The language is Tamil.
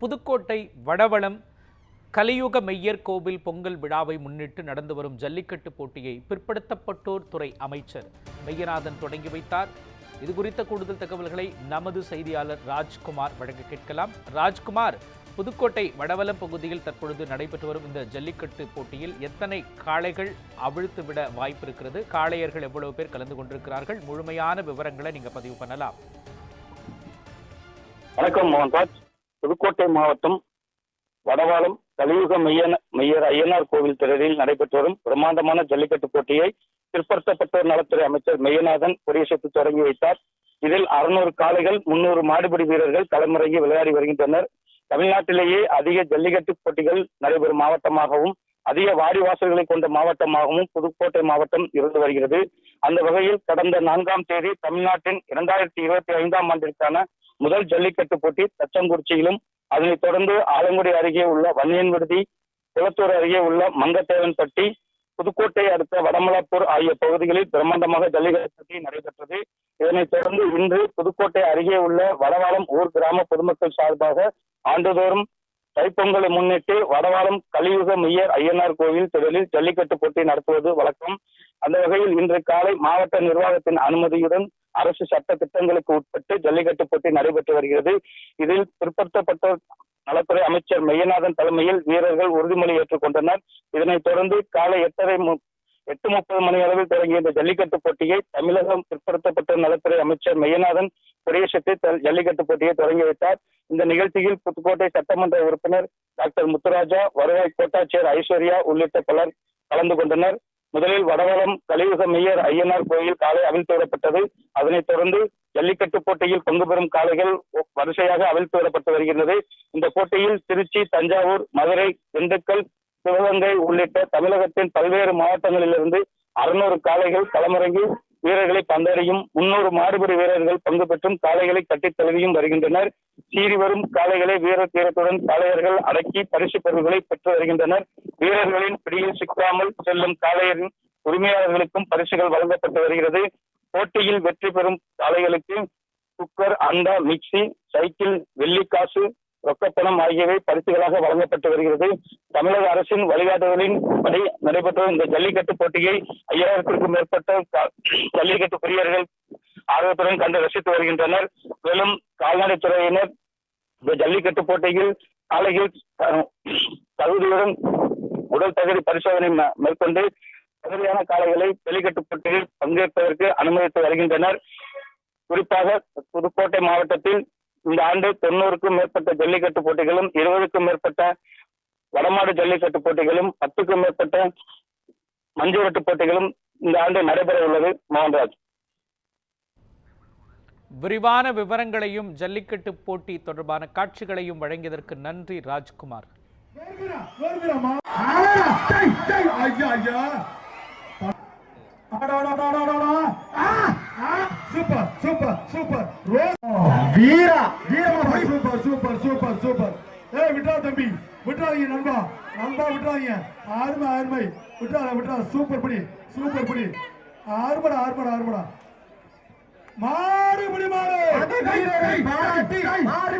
புதுக்கோட்டை வடவளம் கலியுக மெய்யர் கோவில் பொங்கல் விழாவை முன்னிட்டு நடந்து வரும் ஜல்லிக்கட்டு போட்டியை பிற்படுத்தப்பட்டோர் துறை அமைச்சர் மெய்யநாதன் தொடங்கி வைத்தார். இது குறித்த கூடுதல் தகவல்களை நமது செய்தியாளர் ராஜ்குமார் வழங்க கேட்கலாம். ராஜ்குமார் புதுக்கோட்டை வடவலம் பகுதியில் தற்பொழுது நடைபெற்று வரும் இந்த ஜல்லிக்கட்டு போட்டியில் எத்தனை காளைகள் அவிழ்த்து விட வாய்ப்பு இருக்கிறது? காளையர்கள் எவ்வளவு பேர் கலந்து கொண்டிருக்கிறார்கள்? முழுமையான விவரங்களை நீங்க பதிவு பண்ணலாம். வணக்கம் மோகன்ராஜ் புதுக்கோட்டை மாவட்டம் வடவாளம் கலியுக மையன மையர் ஐயனார் கோவில் திடலில் நடைபெற்று வரும் பிரம்மாண்டமான ஜல்லிக்கட்டு போட்டியை பிற்படுத்தப்பட்டோர் நலத்துறை அமைச்சர் மெய்யநாதன் கொடியசைத்து தொடங்கி வைத்தார். இதில் அறுநூறு காளைகள் முன்னூறு மாடுபிடி வீரர்கள் களமிறங்கி விளையாடி வருகின்றனர். தமிழ்நாட்டிலேயே அதிக ஜல்லிக்கட்டு போட்டிகள் நடைபெறும் மாவட்டமாகவும் அதிக வாடிவாசல்களை கொண்ட மாவட்டமாகவும் புதுக்கோட்டை மாவட்டம் இருந்து வருகிறது. அந்த வகையில் கடந்த நான்காம் தேதி தமிழ்நாட்டின் இரண்டாயிரத்தி இருபத்தி ஐந்தாம் ஆண்டிற்கான முதல் ஜல்லிக்கட்டு போட்டி தச்சங்குறிச்சியிலும் அதனைத் தொடர்ந்து ஆலங்குடி அருகே உள்ள வன்னியன் விடுதி குளத்தூர் அருகே உள்ள மங்கத்தேவன்பட்டி புதுக்கோட்டை அடுத்த வடமலாப்பூர் ஆகிய பகுதிகளில் பிரம்மாண்டமாக ஜல்லிக்கட்டு போட்டி நடைபெற்றது. இதனைத் தொடர்ந்து இன்று புதுக்கோட்டை அருகே உள்ள வடவாளம் ஊர் கிராம பொதுமக்கள் சார்பாக ஆண்டுதோறும் தைப்பொங்கலை முன்னிட்டு வடவாளம் கலியுக மையர் ஐயனார் கோவில் திடலில் ஜல்லிக்கட்டு போட்டி நடத்துவது வழக்கம். அந்த வகையில் இன்று காலை மாவட்ட நிர்வாகத்தின் அனுமதியுடன் அரசு சட்ட திட்டங்களுக்கு உட்பட்டு ஜல்லிக்கட்டு போட்டி நடைபெற்று வருகிறது. இதில் பிற்படுத்தப்பட்ட நலத்துறை அமைச்சர் மெய்யநாதன் தலைமையில் வீரர்கள் உறுதிமொழி ஏற்றுக்கொண்டனர் இதனைத் தொடர்ந்து காலை எட்டரை மு- எட்டு முப்பது மணி அளவில் தொடங்கிய இந்த ஜல்லிக்கட்டு போட்டியை தமிழகம் பிற்படுத்தப்பட்ட நலத்துறை அமைச்சர் மெய்யநாதன் பிரதேசத்தை ஜல்லிக்கட்டு போட்டியை தொடங்கி வைத்தார். இந்த நிகழ்ச்சியில் புதுக்கோட்டை சட்டமன்ற உறுப்பினர் டாக்டர் முத்துராஜா வருவாய் கோட்டாட்சியர் ஐஸ்வர்யா உள்ளிட்ட பலர் கலந்து கொண்டனர். முதலில் வடவளம் கலியுக மேயர் ஐயனார் கோயில் காலை அவிழ்த்து விடப்பட்டது. அதனைத் தொடர்ந்து ஜல்லிக்கட்டு போட்டியில் பங்கு பெறும் காளைகள் வரிசையாக அவிழ்த்து விடப்பட்டு வருகிறது இந்த போட்டியில் திருச்சி தஞ்சாவூர் மதுரை திண்டுக்கல் சிவகங்கை உள்ளிட்ட தமிழகத்தின் பல்வேறு மாவட்டங்களிலிருந்து அறுநூறு காளைகள் களமிறங்கி வீரர்களை பந்தறியும் முன்னூறு மாடுபிடி வீரர்கள் பங்கு பெற்றும் காளைகளை கட்டித் தழுவியும் வருகின்றனர். சீறி வரும் காளைகளை வீர தீரத்துடன் காளையர்கள் அடக்கி பரிசு பொருள்களை பெற்று வருகின்றனர். வீரர்களின் பிடியில் சிக்காமல் செல்லும் காளையரின் உரிமையாளர்களுக்கும் பரிசுகள் வழங்கப்பட்டு வருகிறது. போட்டியில் வெற்றி பெறும் காளைகளுக்கு குக்கர் அண்டா மிக்சி சைக்கிள் வெள்ளிக்காசு ரொக்கப்பணம் ஆகியவை பரிசுகளாக வழங்கப்பட்டு வருகிறது. தமிழக அரசின் வழிகாட்டுதலின் படி நடைபெற்ற இந்த ஜல்லிக்கட்டு போட்டியை ஐயாயிரத்திற்கும் மேற்பட்ட ஜல்லிக்கட்டு பிரியர்கள் ஆர்வத்துடன் கண்டு ரசித்து வருகின்றனர். மேலும் கால்நடைத்துறையினர் இந்த ஜல்லிக்கட்டு போட்டியில் காலையில் தகுதியுடன் உடல் தகுதி பரிசோதனை மேற்கொண்டு தகுதியான காளைகளை ஜல்லிக்கட்டு போட்டியில் பங்கேற்பதற்கு அனுமதித்து வருகின்றனர். குறிப்பாக புதுக்கோட்டை மாவட்டத்தில் இந்த ஆண்டு தொண்ணூறுக்கும் மேற்பட்ட ஜல்லிக்கட்டு போட்டிகளும் இருபதுக்கும் மேற்பட்ட வடமாடு ஜல்லிக்கட்டு போட்டிகளும் பத்துக்கும் மேற்பட்ட மஞ்சுரட்டு போட்டிகளும் இந்த ஆண்டு நடைபெற உள்ளது மோகன்ராஜ். விரிவான விவரங்களையும் ஜல்லிக்கட்டு போட்டி தொடர்பான காட்சிகளையும் வழங்கியதற்கு நன்றி Rajkumar. Super, super, super. Veera, வீரமா, சூப்பர், சூப்பர், சூப்பர், சூப்பர். ஏய், விட்றா தம்பி, விட்றாதீங்க நண்பா, நண்பா விட்றாதீங்க. அருமை, அருமை. விட்றாத, விட்றாத. சூப்பர் படி, சூப்பர் படி. அருமைடா, அருமைடா, அருமைடா. மாடு பிடி மாடு வீரரை பாராட்டி மாடு